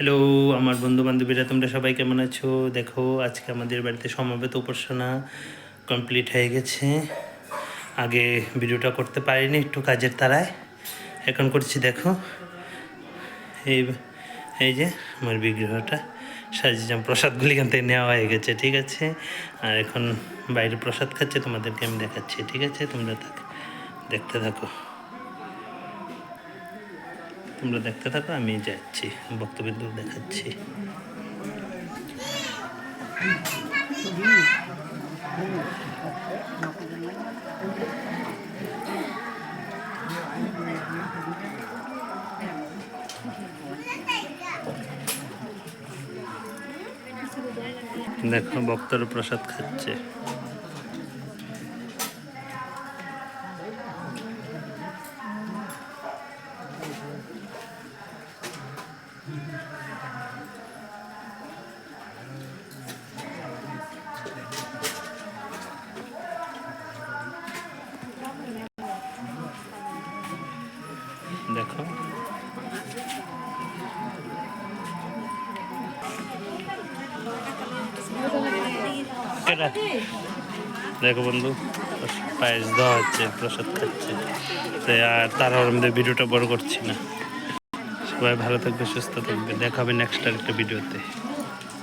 Hello আমার বন্ধু বান্ধবীরা তোমরা সবাই কেমন আছো? দেখো, আজকে আমাদের বাড়িতে সমবেত উপাসনা কমপ্লিট হয়ে গেছে। আগে ভিডিওটা করতে পারিনি, একটু কাজের তারায়। এখন করছি, দেখো। এই এই যে আমার বিগ্রহটা সাজিয়েছিলাম প্রসাদগুলি এখান থেকে নেওয়া হয়ে গেছে, ঠিক আছে? আর এখন বাইরে প্রসাদ খাচ্ছে, তোমাদেরকে আমি দেখাচ্ছি, ঠিক আছে? তোমরা থাক- দেখতে থাকো। তোমরা দেখতে থাকো আমি যাচ্ছি বক্তব্য দেখাচ্ছি। দেখো ভক্তর প্রসাদ খাচ্ছে। দেখো। দেখো বন্ধু পায়েস দেওয়া হচ্ছে প্রসাদ খাচ্ছে। আর তারা ভিডিওটা বড় করছি না। সবাই ভালো থাকবে সুস্থ থাকবে। দেখা হবে নেক্সট আর একটা ভিডিওতে